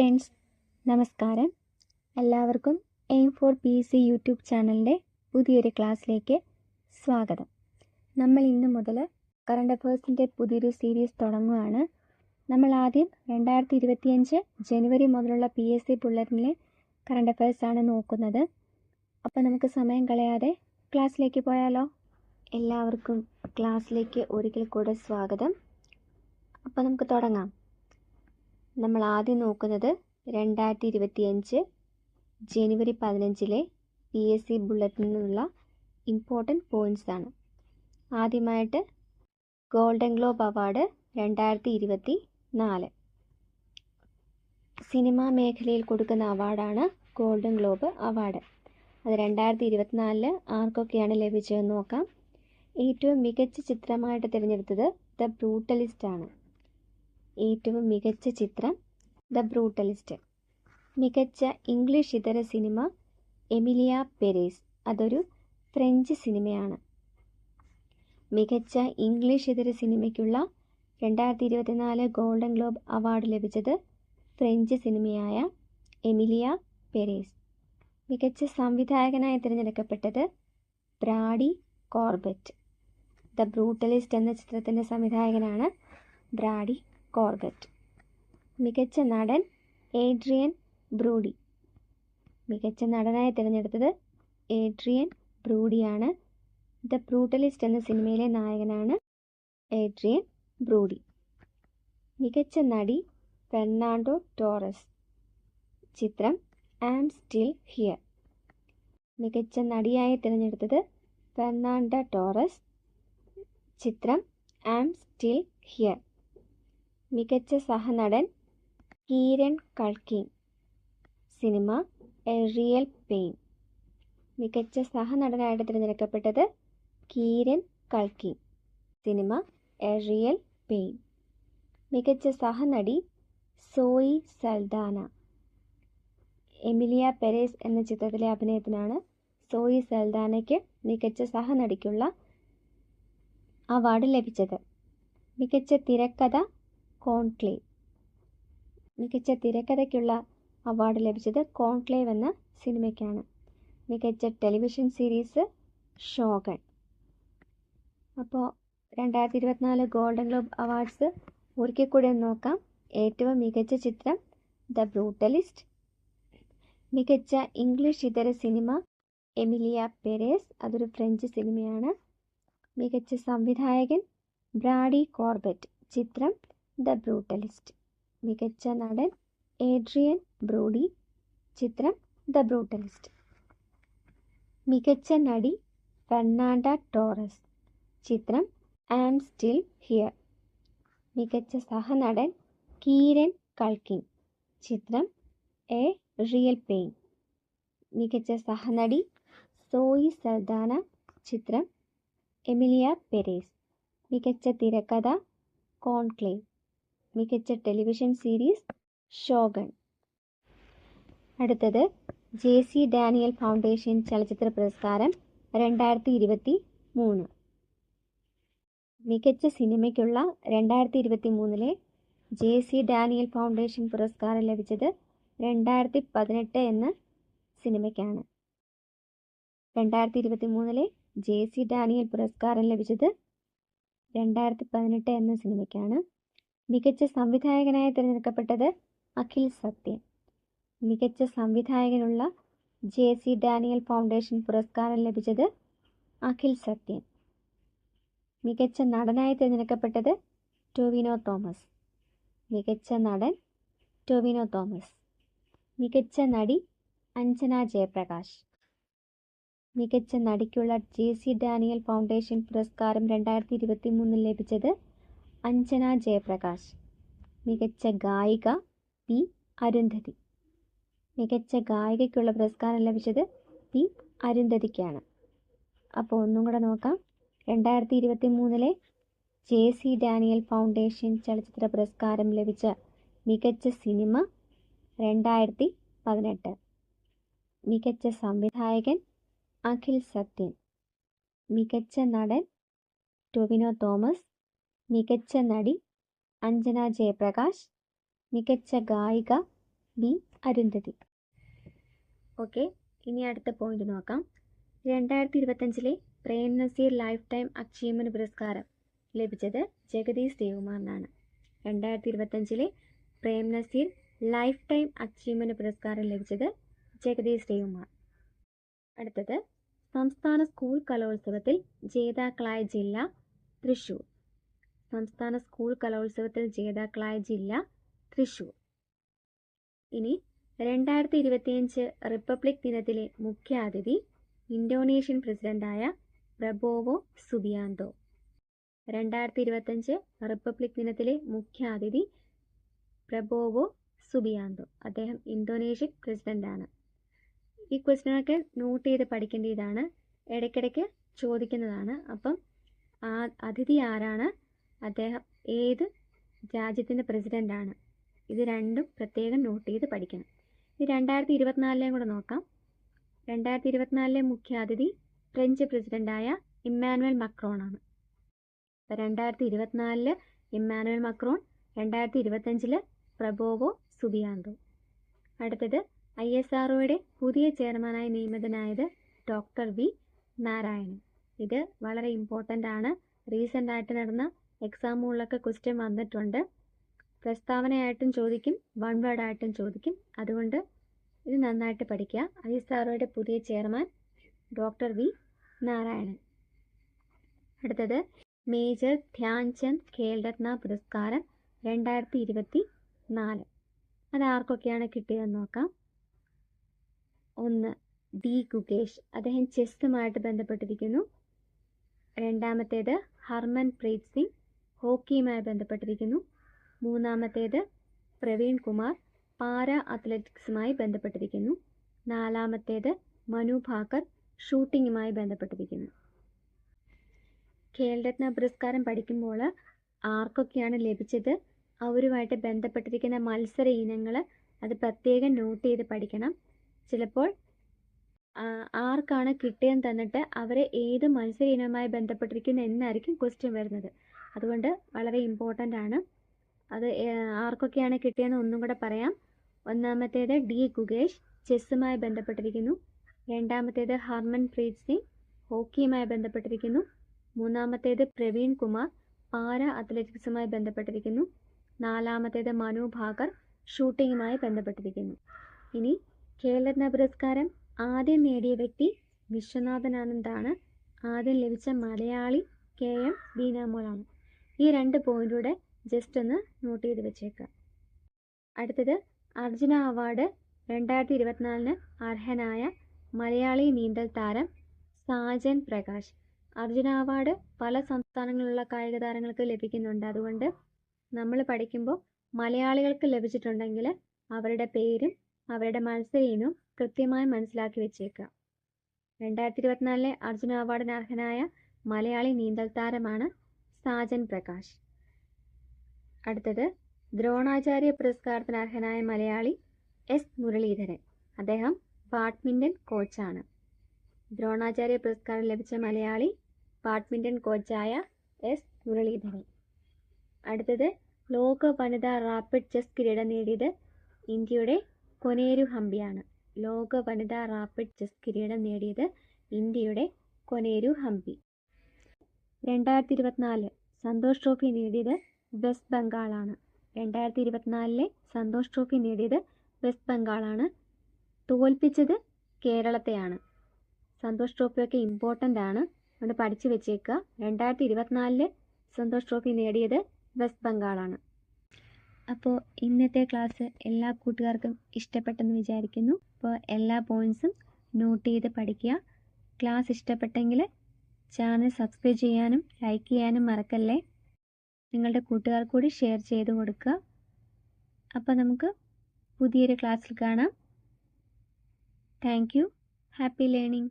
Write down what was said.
Friends നമസ്കാരം. എല്ലാവർക്കും aim for P C YouTube ചാനലിന്റെ പുതിയൊരു ക്ലാസ്സിലേക്ക് സ്വാഗതം. നമ്മൾ ഇന്ന് മുതൽ കറണ്ട് അഫേഴ്സിന്റെ പുതിയൊരു സീരീസ് തുടങ്ങുകയാണ് നമ്മൾ ആദ്യം രണ്ടായിരത്തി ഇരുപത്തിയഞ്ച് ജനുവരി മുതലുള്ള പി എസ് സി ബുള്ളറ്റിനിലെ കറണ്ട് അഫയേഴ്സാണ് നോക്കുന്നത്. അപ്പോൾ നമുക്ക് സമയം കളയാതെ ക്ലാസ്സിലേക്ക് പോയാലോ? എല്ലാവർക്കും ക്ലാസ്സിലേക്ക് ഒരിക്കൽ കൂടെ സ്വാഗതം. അപ്പോൾ നമുക്ക് തുടങ്ങാം. നമ്മൾ ആദ്യം നോക്കുന്നത് രണ്ടായിരത്തി ഇരുപത്തിയഞ്ച് ജനുവരി പതിനഞ്ചിലെ പി എസ് സി ബുള്ളറ്റിൽ നിന്നുള്ള ഇമ്പോർട്ടന്റ് ആണ്. ആദ്യമായിട്ട് ഗോൾഡൻ ഗ്ലോബ് അവാർഡ് രണ്ടായിരത്തി ഇരുപത്തി നാല് സിനിമാ മേഖലയിൽ കൊടുക്കുന്ന അവാർഡാണ് ഗോൾഡൻ ഗ്ലോബ് അവാർഡ്. അത് രണ്ടായിരത്തി ഇരുപത്തിനാലിൽ ആർക്കൊക്കെയാണ് ലഭിച്ചതെന്ന് നോക്കാം. ഏറ്റവും മികച്ച ചിത്രമായിട്ട് തിരഞ്ഞെടുത്തത് ദ ബ്രൂട്ടലിസ്റ്റ് ആണ്. ഏറ്റവും മികച്ച ചിത്രം ദ ബ്രൂട്ടലിസ്റ്റ്. മികച്ച ഇംഗ്ലീഷ് ഇതര സിനിമ എമിലിയ പെരേസ്. അതൊരു ഫ്രഞ്ച് സിനിമയാണ്. മികച്ച ഇംഗ്ലീഷ് ഇതര സിനിമയ്ക്കുള്ള രണ്ടായിരത്തി ഇരുപത്തിനാല് ഗോൾഡൻ ഗ്ലോബ് അവാർഡ് ലഭിച്ചത് ഫ്രഞ്ച് സിനിമയായ എമിലിയ പെരേസ്. മികച്ച സംവിധായകനായി തിരഞ്ഞെടുക്കപ്പെട്ടത് ബ്രാഡി കോർബറ്റ്. ദ ബ്രൂട്ടലിസ്റ്റ് എന്ന ചിത്രത്തിന്റെ സംവിധായകനാണ് ബ്രാഡി കോർബറ്റ്. മികച്ച നടൻ ഏഡ്രിയൻ ബ്രൂഡി. മികച്ച നടനായി തിരഞ്ഞെടുത്തത് ഏഡ്രിയൻ ബ്രൂഡിയാണ്. ദ ബ്രൂട്ടലിസ്റ്റ് എന്ന സിനിമയിലെ നായകനാണ് ഏഡ്രിയൻ ബ്രൂഡി. മികച്ച നടി ഫെർണാണ്ടോ ടോറസ്. ചിത്രം ആം സ്റ്റിൽ ഹിയർ. മികച്ച നടിയായി തിരഞ്ഞെടുത്തത് ഫെർണാണ്ട ടോറസ്. ചിത്രം ആം സ്റ്റിൽ ഹിയർ. മികച്ച സഹനടൻ കീരൺ കൾക്കിൻ സിനിമ എ റിയൽ പെയിൻ. മികച്ച സഹനടനായിട്ട് തിരഞ്ഞെടുക്കപ്പെട്ടത് കീരൻ കൾക്കിൻ സിനിമ എ റിയൽ പെയിൻ. മികച്ച സഹനടി സോയി സൽദാന. എമിലിയ പെരേസ് എന്ന ചിത്രത്തിലെ അഭിനയത്തിനാണ് സോയി സൽദാനയ്ക്ക് മികച്ച സഹനടിക്കുള്ള അവാർഡ് ലഭിച്ചത്. മികച്ച തിരക്കഥ കോൺക്ലേവ്. മികച്ച തിരക്കഥയ്ക്കുള്ള അവാർഡ് ലഭിച്ചത് കോൺക്ലേവ് എന്ന സിനിമയ്ക്കാണ്. മികച്ച ടെലിവിഷൻ സീരീസ് ഷോഗൺ. അപ്പോൾ രണ്ടായിരത്തി ഇരുപത്തിനാല് ഗോൾഡൻ ഗ്ലോബ് അവാർഡ്സ് ഒരിക്കൽ നോക്കാം. ഏറ്റവും മികച്ച ചിത്രം ദ ബ്രൂട്ടലിസ്റ്റ്. മികച്ച ഇംഗ്ലീഷ് ഇതര സിനിമ എമിലിയ പെരേസ് അതൊരു ഫ്രഞ്ച് സിനിമയാണ്. മികച്ച സംവിധായകൻ ബ്രാഡി കോർബറ്റ്. ചിത്രം ദ ബ്രൂട്ടലിസ്റ്റ്. മികച്ച നടൻ ഏഡ്രിയൻ ബ്രൂഡി. ചിത്രം ദ ബ്രൂട്ടലിസ്റ്റ്. മികച്ച നടി ഫെർണാണ്ട ടോറസ്. ചിത്രം ആം സ്റ്റിൽ ഹിയർ. മികച്ച സഹനടൻ കീരൻ കൾക്കിൻ ചിത്രം എ റിയൽ പെയിൻ. മികച്ച സഹനടി സോയി സൽദാന. ചിത്രം എമിലിയ പെരേസ്. മികച്ച തിരക്കഥ കോൺക്ലേവ്. മികച്ച ടെലിവിഷൻ സീരീസ് ഷോഗൺ. അടുത്തത് ജെ സി ഡാനിയൽ ഫൗണ്ടേഷൻ ചലച്ചിത്ര പുരസ്കാരം രണ്ടായിരത്തി ഇരുപത്തി മൂന്ന് മികച്ച സിനിമയ്ക്കുള്ള രണ്ടായിരത്തി ഇരുപത്തി മൂന്നിലെ ജെ സി ഡാനിയൽ ഫൗണ്ടേഷൻ പുരസ്കാരം ലഭിച്ചത് രണ്ടായിരത്തി പതിനെട്ട് എന്ന സിനിമയ്ക്കാണ്. രണ്ടായിരത്തി ഇരുപത്തി മൂന്നിലെ ജെ സി ഡാനിയൽ പുരസ്കാരം ലഭിച്ചത് രണ്ടായിരത്തി പതിനെട്ട് എന്ന സിനിമയ്ക്കാണ്. മികച്ച സംവിധായകനായി തിരഞ്ഞെടുക്കപ്പെട്ടത് അഖിൽ സത്യൻ മികച്ച സംവിധായകനുള്ള ജെ സി ഡാനിയൽ ഫൗണ്ടേഷൻ പുരസ്കാരം ലഭിച്ചത് അഖിൽ സത്യൻ മികച്ച നടനായി തിരഞ്ഞെടുക്കപ്പെട്ടത് ടൊവിനോ തോമസ്. മികച്ച നടൻ ടൊവിനോ തോമസ്. മികച്ച നടി അഞ്ജന ജയപ്രകാശ്. മികച്ച നടിക്കുള്ള ജെ സി ഡാനിയൽ ഫൗണ്ടേഷൻ പുരസ്കാരം രണ്ടായിരത്തി ഇരുപത്തി മൂന്നിൽ ലഭിച്ചത് അഞ്ജന ജയപ്രകാശ്. മികച്ച ഗായിക പി അരുന്ധതി. മികച്ച ഗായികയ്ക്കുള്ള പുരസ്കാരം ലഭിച്ചത് പി അരുന്ധതിക്കാണ്. അപ്പോൾ ഒന്നും കൂടെ നോക്കാം. രണ്ടായിരത്തി ഇരുപത്തി മൂന്നിലെ ജെ സി ഡാനിയൽ ഫൗണ്ടേഷൻ ചലച്ചിത്ര പുരസ്കാരം ലഭിച്ച മികച്ച സിനിമ രണ്ടായിരത്തി പതിനെട്ട് മികച്ച സംവിധായകൻ അഖിൽ സത്യൻ. മികച്ച നടൻ ടൊവിനോ തോമസ്. മികച്ച നടി അഞ്ജന ജയപ്രകാശ് മികച്ച ഗായിക ബി അരുന്ധതി. ഓക്കെ ഇനി അടുത്ത പോയിന്റ് നോക്കാം. രണ്ടായിരത്തി ഇരുപത്തഞ്ചിലെ Prem Nazir lifetime achievement പുരസ്കാരം ലഭിച്ചത് ജഗദീഷ് ദേവുമാറിനാണ്. രണ്ടായിരത്തി ഇരുപത്തഞ്ചിലെ Prem Nazir lifetime achievement പുരസ്കാരം ലഭിച്ചത് ജഗദീഷ് ദേവുമാർ. അടുത്തത് സംസ്ഥാന സ്കൂൾ കലോത്സവത്തിൽ ജേതാക്കളായ ജില്ല തൃശ്ശൂർ. സംസ്ഥാന സ്കൂൾ കലോത്സവത്തിൽ ജേതാക്കളായ ജില്ല തൃശൂർ. ഇനി രണ്ടായിരത്തി ഇരുപത്തിയഞ്ച് റിപ്പബ്ലിക് ദിനത്തിലെ മുഖ്യാതിഥി ഇന്തോനേഷ്യൻ പ്രസിഡന്റായ പ്രബോവോ സുബിയാന്തോ. രണ്ടായിരത്തി ഇരുപത്തഞ്ച് റിപ്പബ്ലിക് ദിനത്തിലെ മുഖ്യാതിഥി പ്രബോവോ സുബിയാന്തോ. അദ്ദേഹം ഇന്തോനേഷ്യൻ പ്രസിഡന്റാണ്. ഈ ക്വസ്റ്റ്യനൊക്കെ നോട്ട് ചെയ്ത് പഠിക്കേണ്ടതാണ്. ഇടയ്ക്കിടയ്ക്ക് ചോദിക്കുന്നതാണ്. അപ്പം ആ അതിഥി ആരാണ്? അദ്ദേഹം ഏത് രാജ്യത്തിന്റെ പ്രസിഡന്റാണ്? ഇത് രണ്ടും പ്രത്യേകം നോട്ട് ചെയ്ത് പഠിക്കണം. ഇനി രണ്ടായിരത്തി ഇരുപത്തിനാലിലെയും കൂടെ നോക്കാം. രണ്ടായിരത്തി ഇരുപത്തിനാലിലെ മുഖ്യാതിഥി ഫ്രഞ്ച് പ്രസിഡന്റായ ഇമ്മാനുവൽ മാക്രോൺ ആണ് അപ്പോൾ രണ്ടായിരത്തി ഇരുപത്തിനാലിൽ ഇമ്മാനുവൽ മക്രോൺ രണ്ടായിരത്തി ഇരുപത്തഞ്ചിൽ പ്രബോവോ സുബിയാന്തോ. അടുത്തത് ഐ എസ് ആർഒയുടെ പുതിയ ചെയർമാനായി നിയമിതനായത് ഡോക്ടർ വി നാരായണൻ. ഇത് വളരെ ഇമ്പോർട്ടന്റ് ആണ്. റീസെന്റ് ആയിട്ട് നടന്ന എക്സാമുകളിലൊക്കെ ക്വസ്റ്റ്യൻ വന്നിട്ടുണ്ട്. പ്രസ്താവനയായിട്ടും ചോദിക്കും വൺ വേർഡ് ആയിട്ടും ചോദിക്കും. അതുകൊണ്ട് ഇത് നന്നായിട്ട് പഠിക്കുക. ഐ എസ് ആർഒയുടെ പുതിയ ചെയർമാൻ ഡോക്ടർ വി നാരായണൻ. അടുത്തത് മേജർ ധ്യാൻചന്ദ് ഖേൽരത്ന പുരസ്കാരം രണ്ടായിരത്തി ഇരുപത്തി നാല് അത് ആർക്കൊക്കെയാണ് കിട്ടിയതെന്ന് നോക്കാം. ഒന്ന് ഡി ഗുകേഷ്. അദ്ദേഹം ചെസ്സുമായിട്ട് ബന്ധപ്പെട്ടിരിക്കുന്നു. രണ്ടാമത്തേത് ഹർമൻ പ്രീത് സിംഗ്. ഹോക്കിയുമായി ബന്ധപ്പെട്ടിരിക്കുന്നു. മൂന്നാമത്തേത് പ്രവീൺ കുമാർ പാര അത്ലറ്റിക്സുമായി ബന്ധപ്പെട്ടിരിക്കുന്നു. നാലാമത്തേത് മനു ഭാക്കർ ഷൂട്ടിങ്ങുമായി ബന്ധപ്പെട്ടിരിക്കുന്നു. ഖേൽരത്ന പുരസ്കാരം പഠിക്കുമ്പോൾ ആർക്കൊക്കെയാണ് ലഭിച്ചത്? അവരുമായിട്ട് ബന്ധപ്പെട്ടിരിക്കുന്ന മത്സര ഇനങ്ങൾ അത് പ്രത്യേകം നോട്ട് ചെയ്ത് പഠിക്കണം. ചിലപ്പോൾ ആർക്കാണ് കിട്ടിയെന്ന് തന്നിട്ട് അവരെ ഏത് മത്സര ഇനവുമായി ബന്ധപ്പെട്ടിരിക്കുന്നു എന്നായിരിക്കും ക്വസ്റ്റ്യൻ വരുന്നത്. അതുകൊണ്ട് വളരെ ഇമ്പോർട്ടന്റ് ആണ്. അത് ആർക്കൊക്കെയാണ് കിട്ടിയതെന്ന് ഒന്നും കൂടെ പറയാം. ഒന്നാമത്തേത് ഡി ഗുകേഷ് ചെസ്സുമായി ബന്ധപ്പെട്ടിരിക്കുന്നു. രണ്ടാമത്തേത് ഹർമൻ പ്രീത് സിംഗ് ഹോക്കിയുമായി ബന്ധപ്പെട്ടിരിക്കുന്നു. മൂന്നാമത്തേത് പ്രവീൺ കുമാർ പാര അത്ലറ്റിക്സുമായി ബന്ധപ്പെട്ടിരിക്കുന്നു. നാലാമത്തേത് മനു ഭാക്കർ ഷൂട്ടിങ്ങുമായി ബന്ധപ്പെട്ടിരിക്കുന്നു. ഇനി ഖേൽരത്ന പുരസ്കാരം. ആദ്യം നേടിയ വ്യക്തി വിശ്വനാഥൻ ആനന്ദാണ് ആദ്യം ലഭിച്ച മലയാളി കെ എം ബീനാമോളാണ് ഈ രണ്ട് പോയിന്റൂടെ ജസ്റ്റ് ഒന്ന് നോട്ട് ചെയ്ത് വെച്ചേക്കാം. അടുത്തത് അർജുന അവാർഡ് രണ്ടായിരത്തി ഇരുപത്തിനാലിന് അർഹനായ മലയാളി നീന്തൽ താരം സാജൻ പ്രകാശ്. അർജുന അവാർഡ് പല സംസ്ഥാനങ്ങളിലുള്ള കായിക താരങ്ങൾക്ക് ലഭിക്കുന്നുണ്ട്. അതുകൊണ്ട് നമ്മൾ പഠിക്കുമ്പോൾ മലയാളികൾക്ക് ലഭിച്ചിട്ടുണ്ടെങ്കിൽ അവരുടെ പേരും അവരുടെ മത്സരീനും കൃത്യമായി മനസ്സിലാക്കി വെച്ചേക്കുക രണ്ടായിരത്തി ഇരുപത്തിനാലിലെ അർജുന അവാർഡിന് അർഹനായ മലയാളി നീന്തൽ താരമാണ് സാജൻ പ്രകാശ്. അടുത്തത് ദ്രോണാചാര്യ പുരസ്കാരത്തിന് അർഹനായ മലയാളി എസ് മുരളീധരൻ. അദ്ദേഹം ബാഡ്മിന്റൺ കോച്ചാണ്. ദ്രോണാചാര്യ പുരസ്കാരം ലഭിച്ച മലയാളി ബാഡ്മിന്റൺ കോച്ചായ എസ് മുരളീധരൻ. അടുത്തത് ലോക വനിതാ റാപ്പിഡ് ചെസ് കിരീടം നേടിയത് ഇന്ത്യയുടെ കൊനേരു ഹംപിയാണ്. ലോക വനിതാ റാപ്പിഡ് ചെസ് കിരീടം നേടിയത് ഇന്ത്യയുടെ കൊനേരു ഹംപി. രണ്ടായിരത്തി ഇരുപത്തിനാല് സന്തോഷ് ട്രോഫി നേടിയത് വെസ്റ്റ് ബംഗാളാണ്. രണ്ടായിരത്തി ഇരുപത്തിനാലിലെ സന്തോഷ് ട്രോഫി നേടിയത് വെസ്റ്റ് ബംഗാളാണ്. തോൽപ്പിച്ചത് കേരളത്തെയാണ്. സന്തോഷ് ട്രോഫിയൊക്കെ ഇമ്പോർട്ടന്റ് ആണ്. അതുകൊണ്ട് പഠിച്ചു വെച്ചേക്കുക. രണ്ടായിരത്തി ഇരുപത്തിനാലിൽ സന്തോഷ് ട്രോഫി നേടിയത് വെസ്റ്റ് ബംഗാളാണ്. അപ്പോൾ ഇന്നത്തെ ക്ലാസ് എല്ലാ കൂട്ടുകാർക്കും ഇഷ്ടപ്പെട്ടെന്ന് വിചാരിക്കുന്നു. അപ്പോൾ എല്ലാ പോയിൻസും നോട്ട് ചെയ്ത് പഠിക്കുക. ക്ലാസ് ഇഷ്ടപ്പെട്ടെങ്കിൽ ചാനൽ സബ്സ്ക്രൈബ് ചെയ്യാനും ലൈക്ക് ചെയ്യാനും മറക്കല്ലേ? നിങ്ങളുടെ കൂട്ടുകാർ കൂടി ഷെയർ ചെയ്ത് കൊടുക്കുക. അപ്പോൾ നമുക്ക് പുതിയൊരു ക്ലാസ്സിൽ കാണാം. Thank happy learning.